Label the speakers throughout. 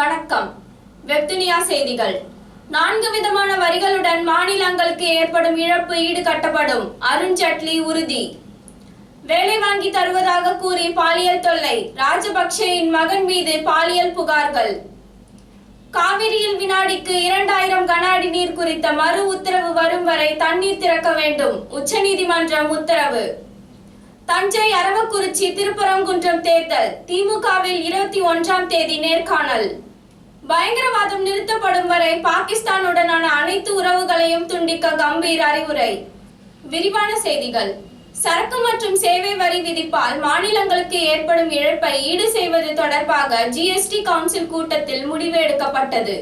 Speaker 1: வணக்கம். வெப்துனியா செய்திகள். நான்கு விதமான வரிகளுடன் மாநிலங்களுக்கு ஏற்படும் இழப்பு ஈடுகட்டப்படும். அருண் ஜேட்லி உறுதி. வேலை வாங்கி தருவதாக கூறி பாலியல் தொல்லை. ராஜபக்சேயின் மகன் மீது பாலியல் புகார்கள். காவிரியில் வினாடிக்கு இரண்டாயிரம் கன அடி நீர் குறித்த மறு உத்தரவு வரும் வரை தண்ணீர் திறக்க வேண்டும். உச்சநீதிமன்றம் உத்தரவு. தஞ்சை அரவக்குறிச்சி திருப்பரங்குன்றம் தேர்தல். திமுகவில் இருபத்தி ஒன்றாம் தேதி நேர்காணல். பயங்கரவாதம் நிறுத்தப்படும் வரை பாகிஸ்தானுடனான அனைத்து உறவுகளையும் துண்டிக்க கம்பீர் அறிவுரை. விரிவான செய்திகள். சரக்கு மற்றும் சேவை வரி விதிப்பால் மாநிலங்களுக்கு ஏற்படும் இழப்பை ஈடு செய்வது தொடர்பாக ஜிஎஸ்டி கவுன்சில் கூட்டத்தில் முடிவு எடுக்கப்பட்டது.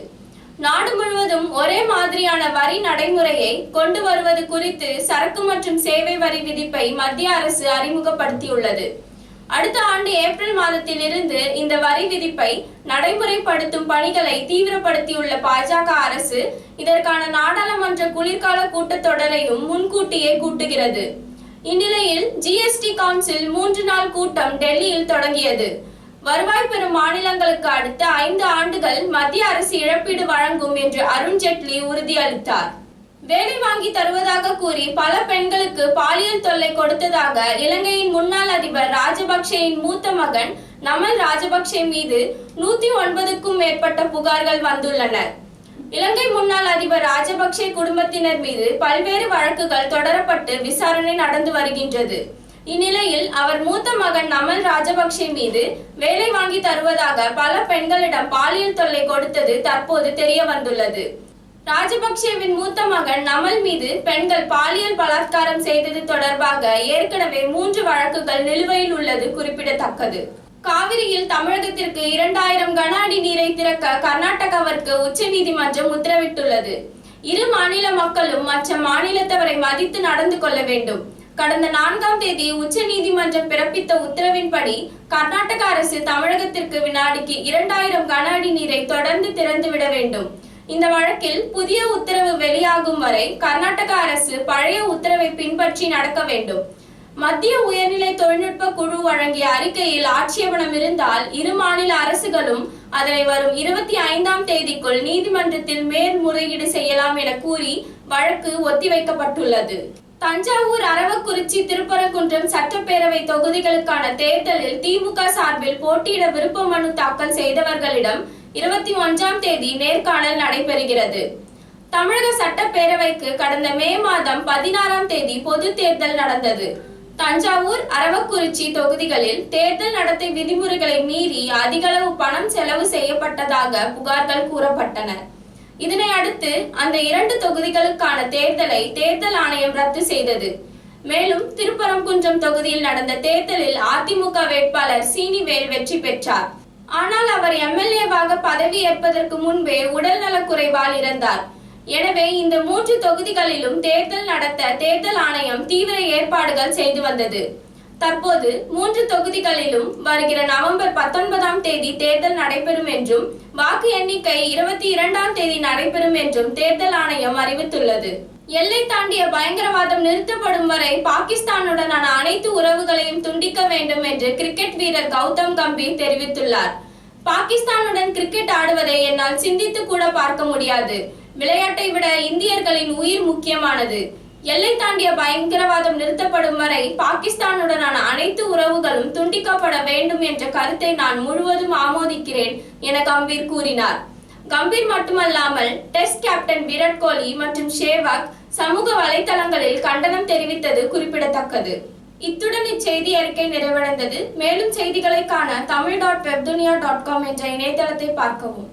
Speaker 1: நாடு முழுவதும் ஒரே மாதிரியான வரி நடைமுறையை கொண்டு வருவது குறித்து சரக்கு மற்றும் சேவை வரி விதிப்பை மத்திய அரசு அறிமுகப்படுத்தியுள்ளது. அடுத்த ஆண்டு ஏப்ரல் மாதத்தில் இருந்து இந்த வரி விதிப்பை நடைமுறைப்படுத்தும் பணிகளை தீவிரப்படுத்தியுள்ள பாஜக அரசு இதற்கான நாடாளுமன்ற குளிர்கால கூட்டத்தொடரையும் முன்கூட்டியே கூட்டுகிறது. இந்நிலையில் ஜிஎஸ்டி கவுன்சில் மூன்று நாள் கூட்டம் டெல்லியில் தொடங்கியது. வருவாய் பெறும் மாநிலங்களுக்கு அடுத்த ஐந்து ஆண்டுகள் மத்திய அரசு இழப்பீடு வழங்கும் என்று அருண் ஜேட்லி உறுதியளித்தார். வேலை வாங்கி தருவதாக கூறி பல பெண்களுக்கு பாலியல் தொல்லை கொடுத்ததாக இலங்கையின் முன்னாள் அதிபர் ராஜபக்சேயின் மூத்த மகன் நமல் ராஜபக்சே மீது நூத்தி ஒன்பதுக்கும் மேற்பட்ட புகார்கள் வந்துள்ளன. இலங்கை முன்னாள் அதிபர் ராஜபக்சே குடும்பத்தினர் மீது பல்வேறு வழக்குகள் தொடரப்பட்டு விசாரணை நடந்து வருகின்றது. இந்நிலையில் அவர் மூத்த மகன் நமல் ராஜபக்சே மீது வேலை வாங்கி தருவதாக பல பெண்களிடம் பாலியல் தொல்லை கொடுத்தது தற்போது தெரிய வந்துள்ளது ராஜபக்சேவின் மூத்த மகன் நமல் மீது பெண்கள் பாலியல் பலாத்காரம் செய்தது தொடர்பாக ஏற்கனவே மூன்று வழக்குகள் நிலுவையில் உள்ளது குறிப்பிடத்தக்கது. காவிரியில் தமிழகத்திற்கு இரண்டாயிரம் கன அடி நீரை திறக்க கர்நாடகாவிற்கு உச்சநீதிமன்றம் உத்தரவிட்டுள்ளது. இரு மாநில மக்களும் மற்ற மாநிலத்தவரை மதித்து நடந்து கொள்ள வேண்டும். கடந்த நான்காம் தேதி உச்ச நீதிமன்றம் பிறப்பித்த உத்தரவின்படி கர்நாடக அரசு தமிழகத்திற்கு வினாடிக்கு இரண்டாயிரம் கன அடி நீரை தொடர்ந்து திறந்துவிட வேண்டும். இந்த வழக்கில் புதிய உத்தரவு வெளியாகும் வரை கர்நாடக அரசு பழைய உத்தரவை பின்பற்றி நடக்க வேண்டும். மத்திய உயர்நிலை தொழில்நுட்ப குழு வழங்கிய அறிக்கையில் ஆட்சேபணம் இருந்தால் இரு மாநில அரசுகளும் அதனை வரும் இருபத்தி ஐந்தாம் தேதிக்குள் நீதிமன்றத்தில் மேல்முறையீடு செய்யலாம் என கூறி வழக்கு ஒத்திவைக்கப்பட்டுள்ளது. தஞ்சாவூர் அரவக்குறிச்சி திருப்பரங்குன்றம் சட்டப்பேரவை தொகுதிகளுக்கான தேர்தலில் திமுக சார்பில் போட்டியிட விருப்ப மனு தாக்கல் செய்தவர்களிடம் இருபத்தி ஒன்றாம் தேதி நேர்காணல் நடைபெறுகிறது. தமிழக சட்டப்பேரவைக்கு கடந்த மே மாதம் பதினாறாம் தேதி பொது தேர்தல் நடந்தது. தஞ்சாவூர் அரவக்குறிச்சி தொகுதிகளில் தேர்தல் நடத்தை விதிமுறைகளை மீறி அதிகளவு பணம் செலவு செய்யப்பட்டதாக புகார்கள் கூறப்பட்டன. இதனை அடுத்து அந்த இரண்டு தொகுதிகளுக்கான தேர்தலை தேர்தல் ஆணையம் ரத்து செய்தது. மேலும் திருப்பரங்குன்றம் தொகுதியில் நடந்த தேர்தலில் அதிமுக வேட்பாளர் சீனிவேல் வெற்றி பெற்றார். ஆனால் அவர் எம்எல்ஏவாக பதவி ஏற்பதற்கு முன்பே உடல்நலக்குறைவால் இறந்தார். எனவே இந்த மூன்று தொகுதிகளிலும் தேர்தல் நடத்த தேர்தல் ஆணையம் தீவிர ஏற்பாடுகள் செய்து வந்தது. தற்போது மூன்று தொகுதிகளிலும் வருகிற நவம்பர் பத்தொன்பதாம் தேதி தேர்தல் நடைபெறும் என்றும் வாக்கு எண்ணிக்கை இருபத்தி இரண்டாம் தேதி நடைபெறும் என்றும் தேர்தல் ஆணையம் அறிவித்துள்ளது. எல்லை தாண்டிய பயங்கரவாதம் நிறுத்தப்படும் வரை பாகிஸ்தானுடனான அனைத்து உறவுகளையும் துண்டிக்க வேண்டும் என்று கிரிக்கெட் வீரர் கௌதம் கம்பீர் தெரிவித்துள்ளார். பாகிஸ்தானுடன் கிரிக்கெட் ஆடுவதை என்னால் சிந்தித்து கூட பார்க்க முடியாது. விளையாட்டை விட இந்தியர்களின் உயிர் முக்கியமானது. எல்லை தாண்டிய பயங்கரவாதம் நிறுத்தப்படும் வரை பாகிஸ்தானுடனான அனைத்து உறவுகளும் துண்டிக்கப்பட வேண்டும் என்ற கருத்தை நான் முழுவதும் ஆமோதிக்கிறேன் என கம்பீர் கூறினார். கம்பீர் மட்டுமல்லாமல் டெஸ்ட் கேப்டன் விராட் கோலி மற்றும் ஷேவாக் சமூக வலைதளங்களில் கண்டனம் தெரிவித்தது குறிப்பிடத்தக்கது. இத்துடன் இச்செய்தி அறிக்கை நிறைவடைந்தது. மேலும் செய்திகளை காண Tamil dot Webdunia dot com என்ற இணையதளத்தை பார்க்கவும்.